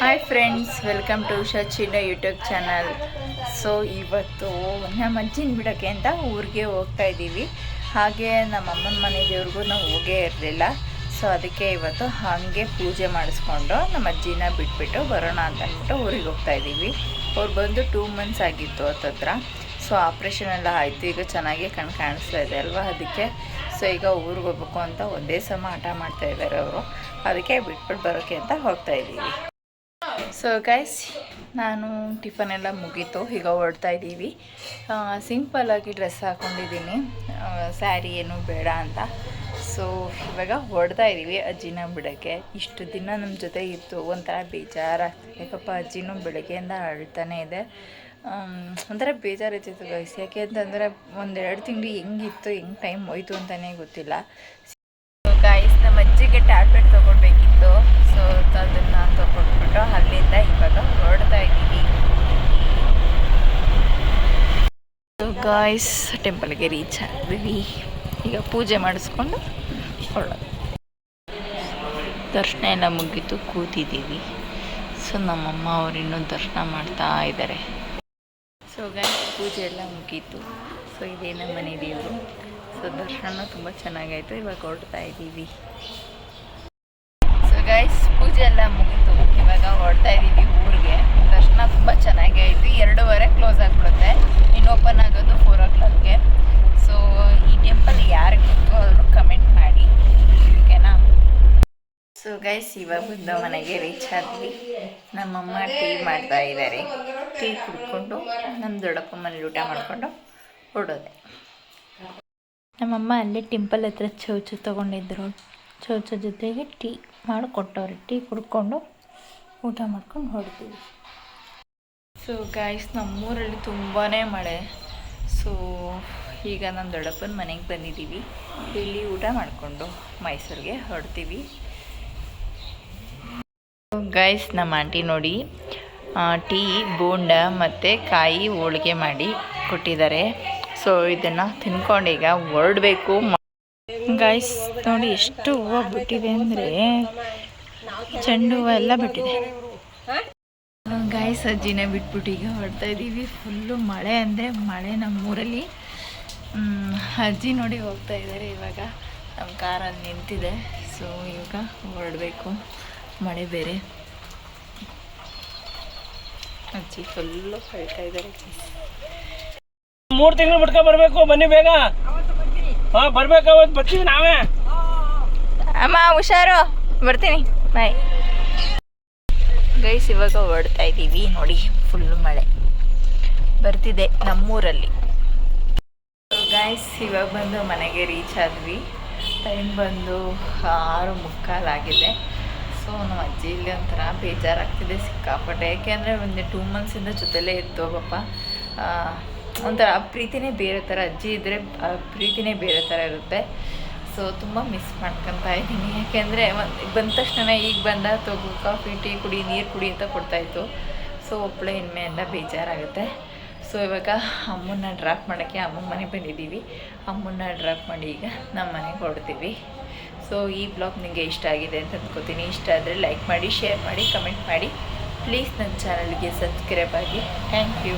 Hi friends welcome to Chinna YouTube channel so ಇವತ್ತು ನಮ್ಮ ಅಜ್ಜಿನ ಬಿಡೋಕ್ಕೆ ಅಂತ ಊರಿಗೆ ಹೋಗ್ತಾ ಇದ್ದೀವಿ. ಹಾಗೆ ನಮ್ಮ ಅಮ್ಮನ ಮನೆ ದೇವ್ರಿಗೂ ನಾವು ಹೋಗೇ ಇರಲಿಲ್ಲ. ಸೊ ಅದಕ್ಕೆ ಇವತ್ತು ಹಾಗೆ ಪೂಜೆ ಮಾಡಿಸ್ಕೊಂಡು ನಮ್ಮ ಅಜ್ಜಿನ ಬಿಟ್ಬಿಟ್ಟು ಬರೋಣ ಅಂತ ಅಂದ್ಬಿಟ್ಟು ಊರಿಗೆ ಹೋಗ್ತಾ ಇದ್ದೀವಿ. ಅವ್ರು ಬಂದು ಟೂ ಮಂತ್ಸ್ ಆಗಿತ್ತು ಹತ್ತತ್ರ. ಸೊ ಆಪ್ರೇಷನ್ ಎಲ್ಲ ಆಯಿತು. ಈಗ ಚೆನ್ನಾಗಿ ಕಣ್ ಕಾಣಿಸ್ತಾ ಇದೆ ಅಲ್ವಾ ಅದಕ್ಕೆ. ಸೊ ಈಗ ಊರಿಗೆ ಹೋಗ್ಬೇಕು ಅಂತ ಒಂದೇ ಸಮ ಆಟ ಮಾಡ್ತಾ ಇದ್ದಾರೆ ಅವರು. ಅದಕ್ಕೆ ಬಿಟ್ಬಿಟ್ಟು ಬರೋಕ್ಕೆ ಅಂತ ಹೋಗ್ತಾ ಇದ್ದೀವಿ. ಸೊ ಗೈಸ್ ನಾನು ಟಿಫನ್ ಎಲ್ಲ ಮುಗೀತು. ಈಗ ಹೊರಡ್ತಾ ಇದ್ದೀವಿ. ಸಿಂಪಲ್ಲಾಗಿ ಡ್ರೆಸ್ ಹಾಕ್ಕೊಂಡಿದ್ದೀನಿ ಸ್ಯಾರಿ ಏನು ಬೇಡ ಅಂತ. ಸೊ ಇವಾಗ ಹೊಡ್ತಾ ಇದ್ದೀವಿ ಅಜ್ಜಿನ ಬಿಡೋಕ್ಕೆ ಇಷ್ಟು ದಿನ ನಮ್ಮ ಜೊತೆ ಇತ್ತು ಒಂಥರ ಬೇಜಾರಾಗ್ತಿದೆ ಯಾಕಪ್ಪ, ಅಜ್ಜಿನೂ ಬೆಳಗ್ಗೆಯಿಂದ ಅಳ್ತಾನೆ ಇದೆ. ಒಂಥರ ಬೇಜಾರಾಯ್ತಿತ್ತು ಗೈಸ್ ಯಾಕೆ ಅಂತಂದರೆ ಒಂದೆರಡು ತಿಂಗಳು ಹೆಂಗಿತ್ತು, ಹೆಂಗೆ ಟೈಮ್ ಹೋಯ್ತು ಅಂತಲೇ ಗೊತ್ತಿಲ್ಲ. ಗಾಯ್ಸ್ ನಮ್ಮ ಅಜ್ಜಿಗೆ ಟ್ಯಾಬ್ಲೆಟ್ ತೊಗೊಳ್ಬೇಕಿತ್ತು ಸೊ ಅದನ್ನು ತೊಗೊಂಡ್ಬಿಟ್ಟು ಅಲ್ಲಿಂದ ಇವಾಗ ಹೊರಡ್ತಾ ಇದ್ದೀವಿ ಸೊ ಗಾಯ್ಸ್ ಟೆಂಪಲ್ಗೆ ರೀಚ್ ಆಗಿದ್ವಿ ಈಗ ಪೂಜೆ ಮಾಡಿಸ್ಕೊಂಡು ಹೊರಡೋದು ದರ್ಶನ ಎಲ್ಲ ಮುಗೀತು, ಕೂತಿದ್ದೀವಿ. ಸೊ ನಮ್ಮಮ್ಮ ಅವರು ಇನ್ನೂ ದರ್ಶನ ಮಾಡ್ತಾ ಇದ್ದಾರೆ. ಸೊ ಗಾಯ್ಸ್ ಪೂಜೆ ಎಲ್ಲ ಮುಗೀತು. ಸೊ ಇದೇ ನಮ್ಮ ಮನೆ ದೇವರು. ಸೊ ದರ್ಶನ ತುಂಬ ಚೆನ್ನಾಗಾಯಿತು, ಇವಾಗ ಹೊರಡ್ತಾ ಇದ್ದೀವಿ. ಸೊ ಗಾಯ್ಸ್ ಪೂಜೆ ಎಲ್ಲ ಮುಗೀತು. ಇವಾಗ ಹೊರಡ್ತಾ ಇದ್ದೀವಿ ಊರಿಗೆ. ದರ್ಶನ ತುಂಬ ಚೆನ್ನಾಗಿ ಆಯಿತು ಎರಡೂವರೆ ಕ್ಲೋಸ್ ಆಗಿಬಿಡುತ್ತೆ ಇನ್ನು ಓಪನ್ ಆಗೋದು ಫೋರ್ ಓ ಕ್ಲಾಕ್ಗೆ ಸೊ ಈ ಟೆಂಪಲ್ ಯಾರಿಗೆ ಗೊತ್ತು ಅದನ್ನು ಕಮೆಂಟ್ ಮಾಡಿ ಓಕೆನಾ ಸೊ ಗೈಸ್ ಇವಾಗ ಬಂದು ಮನೆಗೆ ರೀಚ್ ಆದ್ವಿ. ನಮ್ಮಮ್ಮ ಟೀ ಮಾಡ್ತಾ ಇದ್ದಾರೆ ಟೀ ಕುಡ್ಕೊಂಡು ನಮ್ಮ ದೊಡ್ಡಪ್ಪ ಮನೇಲಿ ಊಟ ಮಾಡಿಕೊಂಡು ಹೊರಡೋದೆ ನಮ್ಮಮ್ಮ ಅಲ್ಲೇ ಟೆಂಪಲ್ ಹತ್ರ ಚೌಚು ತೊಗೊಂಡಿದ್ರು. ಚೌಚ ಜೊತೆಗೆ ಟೀ ಮಾಡಿಕೊಟ್ಟವ್ರೆ. ಟೀ ಕುಡ್ಕೊಂಡು ಊಟ ಮಾಡ್ಕೊಂಡು ಹೊಡ್ತೀವಿ ಸೊ ಗಾಯ್ಸ್ ನಮ್ಮೂರಲ್ಲಿ ತುಂಬಾ ಮಳೆ. ಸೊ ಈಗ ನಮ್ಮ ದೊಡ್ಡಪ್ಪನ ಮನೆಗೆ ಬಂದಿದ್ದೀವಿ ಇಲ್ಲಿ ಊಟ ಮಾಡಿಕೊಂಡು ಮೈಸೂರಿಗೆ ಹೊರಡ್ತೀವಿ. ಗಾಯ್ಸ್ ನಮ್ಮ ಆಂಟಿ ನೋಡಿ ಟೀ, ಬೋಂಡ ಮತ್ತು ಕಾಯಿ ಹೋಳಿಗೆ ಮಾಡಿ ಕೊಟ್ಟಿದ್ದಾರೆ. ಸೊ ಇದನ್ನು ತಿನ್ಕೊಂಡೀಗ ಹೊರಡಬೇಕು. ಗಾಯ್ಸ್ ನೋಡಿ ಎಷ್ಟು ಹೂವು ಬಿಟ್ಟಿದೆ ಅಂದರೆ ಚೆಂಡು ಹೂವು ಎಲ್ಲ ಬಿಟ್ಟಿದೆ. ಗಾಯ್ಸ್ ಅಜ್ಜಿನೇ ಬಿಟ್ಬಿಟ್ಟು ಈಗ ಹೊರಡ್ತಾ ಇದ್ದೀವಿ ಫುಲ್ಲು ಮಳೆ ಅಂದರೆ ಮಳೆ ನಮ್ಮೂರಲ್ಲಿ. ಅಜ್ಜಿ ನೋಡಿ ಹೋಗ್ತಾ ಇದ್ದಾರೆ ಇವಾಗ. ನಮ್ಮ ಕಾರಲ್ಲಿ ನಿಂತಿದೆ. ಸೊ ಇವಾಗ ಹೊರಡಬೇಕು. ಮಳೆ ಬೇರೆ. ಅಜ್ಜಿ ಫುಲ್ಲು ಕಳ್ತಾ ಇದ್ದಾರೆ ಮೂರು ತಿಂಗಳು ಬಿಟ್ಕೊ ಬರಬೇಕು ಬನ್ನಿ ಬೇಗ. ಹಾಂ ಬರ್ಬೇಕು ಅವತ್ತು ಬರ್ತೀವಿ ನಾವೇ. ಅಮ್ಮ ಹುಷಾರು. ಬರ್ತೀನಿ. ಬಾಯ್. ಗೈಸ್ ಇವಾಗ ಹೊಡ್ತಾ ಇದ್ದೀವಿ ನೋಡಿ ಫುಲ್ಲು ಮಳೆ. ಬರ್ತಿದೆ ನಮ್ಮೂರಲ್ಲಿ. ಗೈಸ್ ಇವಾಗ ಬಂದು ಮನೆಗೆ ರೀಚ್ ಆದ್ವಿ. ಟೈಮ್ ಬಂದು ಆರು ಮುಕ್ಕಾಲಾಗಿದೆ ಇಲ್ಲಿ ಒಂಥರ ಬೇಜಾರಾಗ್ತಿದೆ ಸಿಕ್ಕಾಪಟ್ಟೆ. ಯಾಕೆಂದರೆ ಒಂದು ಟೂ ಮಂತ್ಸಿಂದ ಜೊತೆಲೇ ಇತ್ತು ಪಾಪ. ಒಂಥರ ಪ್ರೀತಿನೇ ಬೇರೆ ಥರ ಅಜ್ಜಿ ಇದ್ದರೆ ಪ್ರೀತಿನೇ ಬೇರೆ ಥರ ಇರುತ್ತೆ. ಸೊ ತುಂಬ ಮಿಸ್ ಮಾಡ್ಕೊತಾ ಇದ್ದೀನಿ. ಯಾಕೆಂದರೆ ಒಂದು ಬಂದ ತಕ್ಷಣ ಈಗ ಬಂದ ತಗೋ, ಕಾಫಿ, ಟೀ ಕುಡಿ, ನೀರು ಕುಡಿ ಅಂತ ಕೊಡ್ತಾಯಿತ್ತು ಸೊ ಒಬ್ಬಳೆ ಹೆಣ್ಮೆಯಿಂದ ಬೇಜಾರಾಗುತ್ತೆ. ಸೊ ಇವಾಗ ಅಮ್ಮನ್ನ ಡ್ರಾಪ್ ಮಾಡೋಕ್ಕೆ ಅಮ್ಮನ ಮನೆಗೆ ಬಂದಿದ್ದೀವಿ. ಅಮ್ಮನ್ನ ಡ್ರಾಪ್ ಮಾಡಿ ಈಗ ನಮ್ಮ ಮನೆಗೆ ಹೊಡ್ತೀವಿ ಸೊ ಈ ಬ್ಲಾಗ್ ನಿಮಗೆ ಇಷ್ಟ ಆಗಿದೆ ಅಂತ ಅಂದ್ಕೋತೀನಿ ಇಷ್ಟ ಆದರೆ ಲೈಕ್ ಮಾಡಿ ಶೇರ್ ಮಾಡಿ ಕಮೆಂಟ್ ಮಾಡಿ. ಪ್ಲೀಸ್ ನನ್ನ ಚಾನಲ್ಗೆ ಸಬ್ಸ್ಕ್ರೈಬ್ ಆಗಿ. Thank you